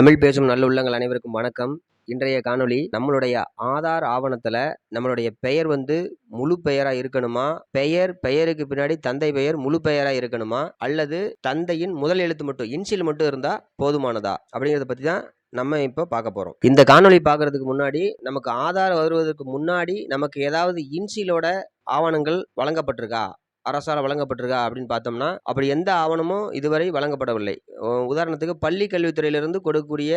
தமிழ் பேசும் நல்லுள்ளங்கள் அனைவருக்கும் வணக்கம். இன்றைய காணொளி நம்மளுடைய ஆதார் ஆவணத்தில் நம்மளுடைய பெயர் வந்து முழு பெயராக இருக்கணுமா? பெயர் பெயருக்கு பின்னாடி தந்தை பெயர் முழு பெயராக இருக்கணுமா? அல்லது தந்தையின் முதல் எழுத்து மட்டும் இன்சியல் மட்டும் இருந்தால் போதுமானதா? அப்படிங்கிறத பற்றி தான் நம்ம இப்போ பார்க்க போகிறோம் இந்த காணொலி பார்க்கறதுக்கு முன்னாடி நமக்கு ஆதார் வருவதற்கு முன்னாடி நமக்கு ஏதாவது இன்சியலோட ஆவணங்கள் வழங்கப்பட்டிருக்கா? அரசால் வழங்கப்பட்டிருக்கா அப்படின்னு பார்த்தோம்னா அப்படி எந்த ஆவணமும் இதுவரை வழங்கப்படவில்லை. உதாரணத்துக்கு பள்ளி கல்வித்துறையிலிருந்து கொடுக்கக்கூடிய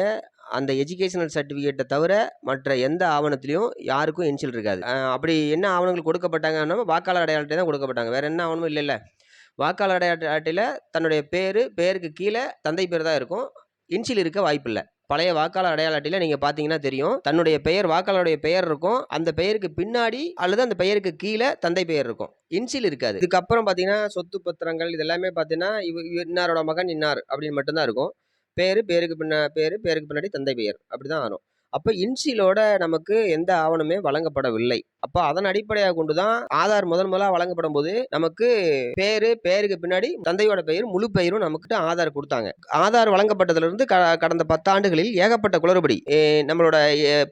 அந்த எஜுகேஷனல் சர்டிஃபிகேட்டை தவிர மற்ற எந்த ஆவணத்திலையும் யாருக்கும் இன்சில் இருக்காது. அப்படி என்ன ஆவணங்கள் கொடுக்கப்பட்டாங்கன்னா வாக்காளர் அடையாள அட்டை தான் கொடுக்கப்பட்டாங்க. வேறு என்ன ஆவணமும் இல்லைல்ல. வாக்காளர் அடையாள அட்டையில் தன்னுடைய பேர் பேருக்கு கீழே தந்தை பேர் தான் இருக்கும். இன்சில் இருக்க வாய்ப்பில்லை. பழைய வாக்காளர் அடையாள அட்டையில் நீங்கள் பார்த்தீங்கன்னா தெரியும். தன்னுடைய பெயர் வாக்காளருடைய பெயர் இருக்கும். அந்த பெயருக்கு பின்னாடி அல்லது அந்த பெயருக்கு கீழே தந்தை பெயர் இருக்கும். இன்சில் இருக்காது. இதுக்கப்புறம் பார்த்தீங்கன்னா சொத்து பத்திரங்கள் இது எல்லாமே பார்த்தீங்கன்னா இவ் இன்னாரோட மகன் இன்னார் அப்படின்னு மட்டும்தான் இருக்கும். பேர் பேருக்கு பின்னா பேர் பேருக்கு பின்னாடி தந்தை பெயர். அப்படி தான் வரும். அப்போ இன்சிலோட நமக்கு எந்த ஆவணமே வழங்கப்படவில்லை. அப்போ அதன் அடிப்படையாக கொண்டு தான் ஆதார் முதன் முதலாக வழங்கப்படும் போது நமக்கு பேரு பேருக்கு பின்னாடி தந்தையோட பெயர் முழு பெயரும் நமக்கு ஆதார் கொடுத்தாங்க. ஆதார் வழங்கப்பட்டதிலிருந்து க- கடந்த பத்தாண்டுகளில் ஏகப்பட்ட குளறுபடி. நம்மளோட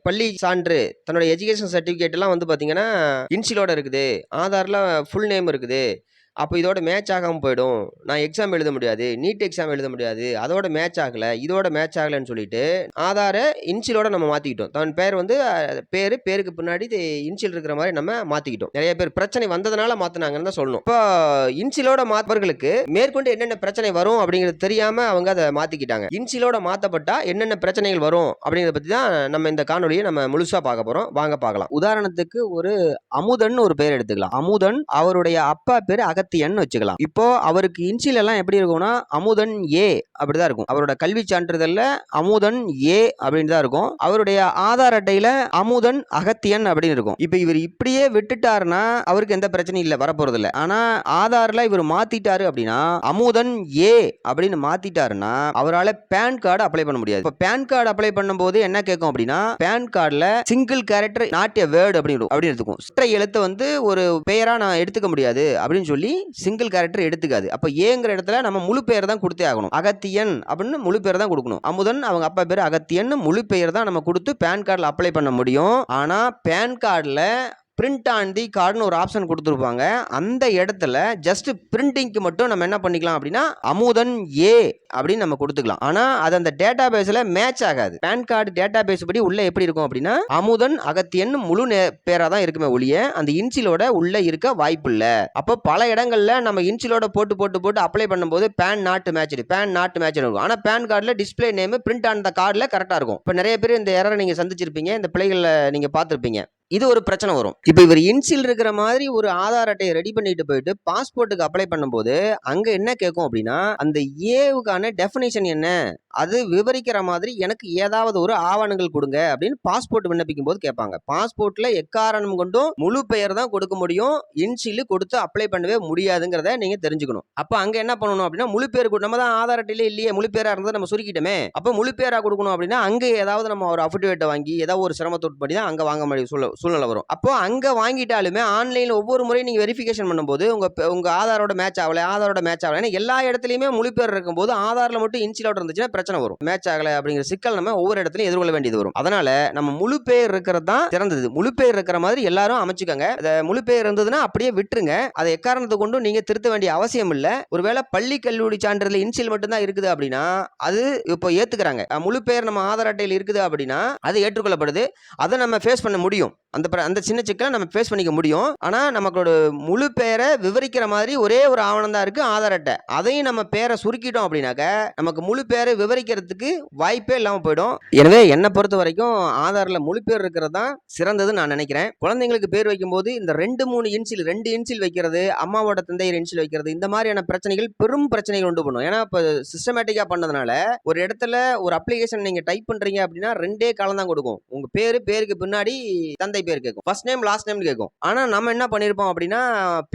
பள்ளி சான்று தன்னோட எஜுகேஷன் சர்டிஃபிகேட் எல்லாம் வந்து பார்த்தீங்கன்னா இன்சிலோட இருக்குது. ஆதாரில் ஃபுல் நேம் இருக்குது. அப்போ இதோட மேட்ச் ஆகாமல் போயிடும். நான் எக்ஸாம் எழுத முடியாது. நீட் எக்ஸாம் எழுத முடியாது. அதோட மேட்ச் ஆகலை. இதோட மேட்ச் ஆகலைன்னு சொல்லிட்டு ஆதாரை இன்சிலோட நம்ம மாற்றிக்கிட்டோம் தன் பேர் வந்து பேர் பேருக்கு பின்னாடி இன்சில் இருக்கிற மாதிரி நம்ம மாற்றிக்கிட்டோம் நிறைய பேர் பிரச்சனை வந்ததுனால மாற்றினாங்கன்னு தான் சொல்லணும். இப்போ இன்சிலோட மாற்றவர்களுக்கு மேற்கொண்டு என்னென்ன பிரச்சனை வரும் அப்படிங்கிறது தெரியாமல் அவங்க அதை மாற்றிக்கிட்டாங்க இன்சிலோட மாற்றப்பட்டா என்னென்ன பிரச்சனைகள் வரும் அப்படிங்கிறத பற்றி தான் நம்ம இந்த காணொலியை நம்ம முழுசாக பார்க்க போகிறோம் வாங்க பார்க்கலாம். உதாரணத்துக்கு ஒரு அமுதன் ஒரு பேர் எடுத்துக்கலாம். அமுதன் அவருடைய அப்பா பேர் அகத்தியன் வச்சுக்கலாம். இப்போ அவருக்கு இன்சில் எல்லாம் எப்படி இருக்கும்னா அமுதன் ஏ அப்படிதான் இருக்கும். அவரோட கல்வி சான்றிதழ்ல அமுதன் ஏ அப்படின்னு தான் இருக்கும். அவருடைய ஆதார் அட்டையில அமுதன் அகத்தியன் அப்படின்னு இருக்கும். இப்போ இவர் இப்படியே விட்டுட்டாருன்னா அவருக்கு எந்த பிரச்சனையும் இல்லை வரப்போறது இல்லை ஆனா ஆதார்ல இவர் மாத்திட்டாரு அப்படின்னா அமுதன் ஏ அப்படின்னு மாத்திட்டாருன்னா அவரால் பேன் கார்டு அப்ளை பண்ண முடியாது. இப்போ பேன் கார்டு அப்ளை பண்ணும்போது என்ன கேட்கும் அப்படின்னா பேன் கார்டில் single character not a word அப்படின்னு அப்படின்னு எடுத்துக்கும் சிற்ற எழுத்தை வந்து ஒரு பெயராக நான் எடுத்துக்க முடியாது அப்படின்னு சொல்லி சிங்கிள் கேரக்டர் எடுத்துக்காது. அப்போ ஏங்கிற இடத்துல நம்ம முழு பெயர் தான் கொடுத்தே ஆகணும். அகத்தியன் அப்படின்னு முழு பேர் தான் கொடுக்கணும். அமுதன் அவங்க அப்பா பேர் அகத்தியன் முழு பெயர் தான் நம்ம கொடுத்து பேன் கார்டில் அப்ளை பண்ண முடியும். ஆனால் பேன் கார்டில் பிரிண்ட் ஆன் தி கார்டுன்னு ஒரு ஆப்ஷன் கொடுத்துருப்பாங்க. அந்த இடத்துல ஜஸ்ட் பிரிண்டிங்க்கு மட்டும் நம்ம என்ன பண்ணிக்கலாம் அப்படின்னா அமுதன் ஏ அப்படின்னு நம்ம கொடுத்துக்கலாம். ஆனால் அது அந்த டேட்டா பேஸில் மேட்ச் ஆகாது. பேன் கார்டு டேட்டா பேஸ் படி உள்ள எப்படி இருக்கும் அப்படின்னா அமுதன் அகத்தியன் முழு பேராக தான் இருக்குமே ஒழிய அந்த இன்சிலோட உள்ள இருக்க வாய்ப்பு இல்லை. அப்போ பல இடங்களில் நம்ம இன்சிலோட போட்டு போட்டு போட்டு அப்ளை பண்ணும்போது பேன் நாட்டு மேட்ச் பேன் நாட்டு மேட்ச் இருக்கும். ஆனால் பேன் கார்டில் display name print on the கார்டில் கரெக்டாக இருக்கும். இப்போ நிறைய பேர் இந்த எரரை நீங்கள் சந்திச்சிருப்பீங்க இந்த பிள்ளைகளை நீங்கள் பார்த்துருப்பீங்க. இது ஒரு பிரச்சனை வரும். இப்போ இவர் இன்சில் இருக்கிற மாதிரி ஒரு ஆதார் அட்டையை ரெடி பண்ணிட்டு போயிட்டு பாஸ்போர்ட்டுக்கு அப்ளை பண்ணும்போது அங்க என்ன கேட்கும் அப்படின்னா அந்த ஏவுக்கான டெஃபினேஷன் என்ன? அது விவரிக்கிற மாதிரி எனக்கு ஏதாவது ஒரு ஆவணங்கள் கொடுங்க அப்படின்னு பாஸ்போர்ட் விண்ணப்பிக்கும் போது கேட்பாங்க. பாஸ்போர்ட்ல எக்காரணம் கொண்டும் முழு பெயர் தான் கொடுக்க முடியும். இன்சில் கொடுத்து அப்ளை பண்ணவே முடியாதுங்கிறத நீங்க தெரிஞ்சுக்கணும். அப்போ அங்க என்ன பண்ணணும் அப்படின்னா முழு பேர் நம்ம தான் ஆதார் அட்டையிலே இல்லையே முழு பேரா இருந்தது நம்ம சுருக்கிட்டோமே. அப்போ முழு பேரா கொடுக்கணும் அப்படின்னா அங்க ஏதாவது நம்ம ஒரு அஃபிடேவிட்டை வாங்கி ஏதாவது ஒரு சிரமத்தோடு பண்ணி தான் அங்க வாங்க முடியும். சொல்ல சூழ்நிலை வரும். அப்போ அங்கே வாங்கிட்டாலுமே ஆன்லைனில் ஒவ்வொரு முறையும் நீங்கள் வெரிஃபிகேஷன் பண்ணும்போது உங்கள் உங்கள் ஆதாரோட மேட்ச் ஆகலை ஆதாரோட மேட்ச் ஆகலை. ஏன்னா எல்லா இடத்துலையுமே முழு பேர் இருக்கும்போது ஆதாரில் மட்டும் இன்சிலோட இருந்துச்சுன்னா பிரச்சனை வரும். மேட்ச் ஆகலை அப்படிங்கிற சிக்கல் நம்ம ஒவ்வொரு இடத்துலையும் எதிர்கொள்ள வேண்டியது வரும். அதனால் நம்ம முழு பேர் இருக்கிறது தான் சிறந்தது. முழு பேர் இருக்கிற மாதிரி எல்லாரும் அமைச்சுக்கோங்க. அதை முழு பேர் இருந்ததுன்னா அப்படியே விட்டுருங்க. அதை எக்காரணத்தை கொண்டும் நீங்கள் திருத்த வேண்டிய அவசியம் இல்லை. ஒருவேளை பள்ளி கல்லூரி சான்றிதழ் இன்சில் மட்டும்தான் இருக்குது அப்படின்னா அது இப்போ ஏற்றுக்கிறாங்க முழு பேர் நம்ம ஆதார் அட்டையில் இருக்குது அப்படின்னா அது ஏற்றுக்கொள்ளப்படுது. அதை நம்ம ஃபேஸ் பண்ண முடியும். அந்த அந்த சின்ன சிக்கலை நம்ம ஃபேஸ் பண்ணிக்க முடியும். ஆனால் நமக்கோட முழு பேரை விவரிக்கிற மாதிரி ஒரே ஒரு ஆவணம் தான் இருக்குது ஆதார் அட்டை. அதையும் நம்ம பேரை சுருக்கிட்டோம் அப்படின்னாக்க நமக்கு முழு பேரை விவரிக்கிறதுக்கு வாய்ப்பே இல்லாமல் போயிடும். எனவே என்னை பொறுத்த வரைக்கும் ஆதாரில் முழு பேர் இருக்கிறது தான் சிறந்ததுன்னு நான் நினைக்கிறேன். குழந்தைங்களுக்கு பேர் வைக்கும்போது இந்த ரெண்டு மூணு இன்சில் ரெண்டு இன்சில் வைக்கிறது அம்மாவோட தந்தையர் இன்சில் வைக்கிறது இந்த மாதிரியான பிரச்சனைகள் பெரும் பிரச்சனைகள் உண்டு பண்ணும். ஏன்னா இப்போ சிஸ்டமேட்டிக்காக பண்ணதுனால ஒரு இடத்துல ஒரு அப்ளிகேஷன் நீங்கள் டைப் பண்ணுறீங்க அப்படின்னா ரெண்டே காலம் தான் கொடுக்கும். உங்கள் பேர் பேருக்கு பின்னாடி தந்தை தந்தை பேர் கேட்கும் ஃபர்ஸ்ட் நேம் லாஸ்ட் நேம் கேட்கும் ஆனால் நம்ம என்ன பண்ணிருப்போம் அப்படின்னா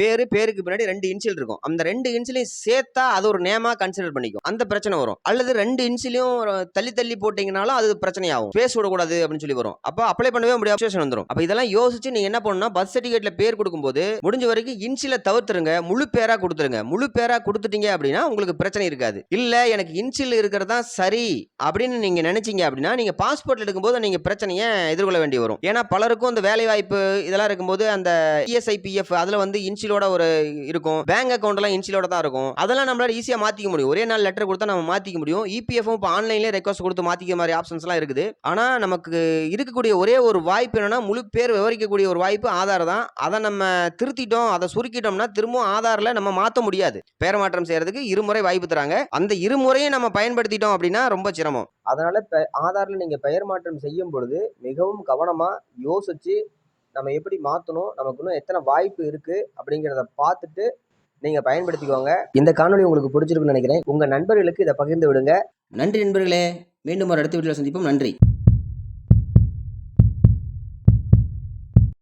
பேர் பேருக்கு பின்னாடி ரெண்டு இன்சியல் இருக்கும். அந்த ரெண்டு இன்சிலையும் சேர்த்தா அது ஒரு நேமா கன்சிடர் பண்ணிக்கும். அந்த பிரச்சனை வரும். அல்லது ரெண்டு இன்சிலையும் தள்ளி தள்ளி போட்டிங்கனாலும் அது பிரச்சனையாகும். பேஸ் விடக்கூடாது அப்படின்னு சொல்லி வரும். அப்போ அப்ளை பண்ணவே முடியாது சுச்சுவேஷன் வந்துடும் அப்போ இதெல்லாம் யோசிச்சு நீங்கள் என்ன பண்ணணும் பர்த் சர்டிஃபிகேட்டில் பேர் கொடுக்கும்போது முடிஞ்ச வரைக்கும் இன்சில தவிர்த்துருங்க. முழு பேராக கொடுத்துருங்க. முழு பேராக கொடுத்துட்டீங்க அப்படின்னா உங்களுக்கு பிரச்சனை இருக்காது. இல்லை எனக்கு இன்சில் இருக்கிறது தான் சரி அப்படின்னு நீங்கள் நினைச்சீங்க அப்படின்னா நீங்கள் பாஸ்போர்ட் எடுக்கும்போது நீங்கள் பிரச்சனையை எதிர்கொள்ள வேண்டி வரும். ஏன்னா பலருக்கும் இந்த வேலை வாய்ப்பு இதெல்லாம் இருக்கும்போது அந்த இஎஸ்ஐபிஎஃப் அதில் வந்து இன்சிலோட ஒரு இருக்கும். பேங்க் அக்கௌண்ட்லாம் இன்சிலோட தான் இருக்கும். அதெல்லாம் நம்மளால ஈஸியாக மாற்றிக்க முடியும். ஒரே நாள் லெட்டர் கொடுத்தா நம்ம மாற்றிக்க முடியும். இபிஎஃப்பும் இபிஎஃப் இப்போ ஆன்லைன்லேயே ரெக்வஸ்ட் கொடுத்து மாற்றிக்க மாதிரி ஆப்ஷன்ஸ்லாம் இருக்குது. ஆனால் நமக்கு இருக்கக்கூடிய ஒரே ஒரு வாய்ப்பு என்னன்னா முழு பேர் விவரிக்கக்கூடிய ஒரு வாய்ப்பு ஆதார் தான். அதை நம்ம திருத்திட்டோம் அதை சுருக்கிட்டோம்னா திரும்பவும் ஆதாரில் நம்ம மாற்ற முடியாது. பேரமாற்றம் செய்கிறதுக்கு இருமுறை வாய்ப்பு தராங்க. அந்த இருமுறையை நம்ம பயன்படுத்திட்டோம் அப்படின்னா ரொம்ப சிரமம். அதனால் இப்போ ஆதாரில் நீங்கள் பெயர் மாற்றம் செய்யும் பொழுது மிகவும் கவனமாக யோசித்து நம்ம எப்படி மாற்றணும் நமக்கு இன்னும் எத்தனை வாய்ப்பு இருக்குது அப்படிங்கிறத பார்த்துட்டு நீங்கள் பயன்படுத்திக்கோங்க. இந்த காணொளி உங்களுக்கு பிடிச்சிருக்குன்னு நினைக்கிறேன். உங்கள் நண்பர்களுக்கு இதை பகிர்ந்து விடுங்க. நன்றி நண்பர்களே. மீண்டும் ஒரு அடுத்த வீட்டில் சந்திப்போம். நன்றி.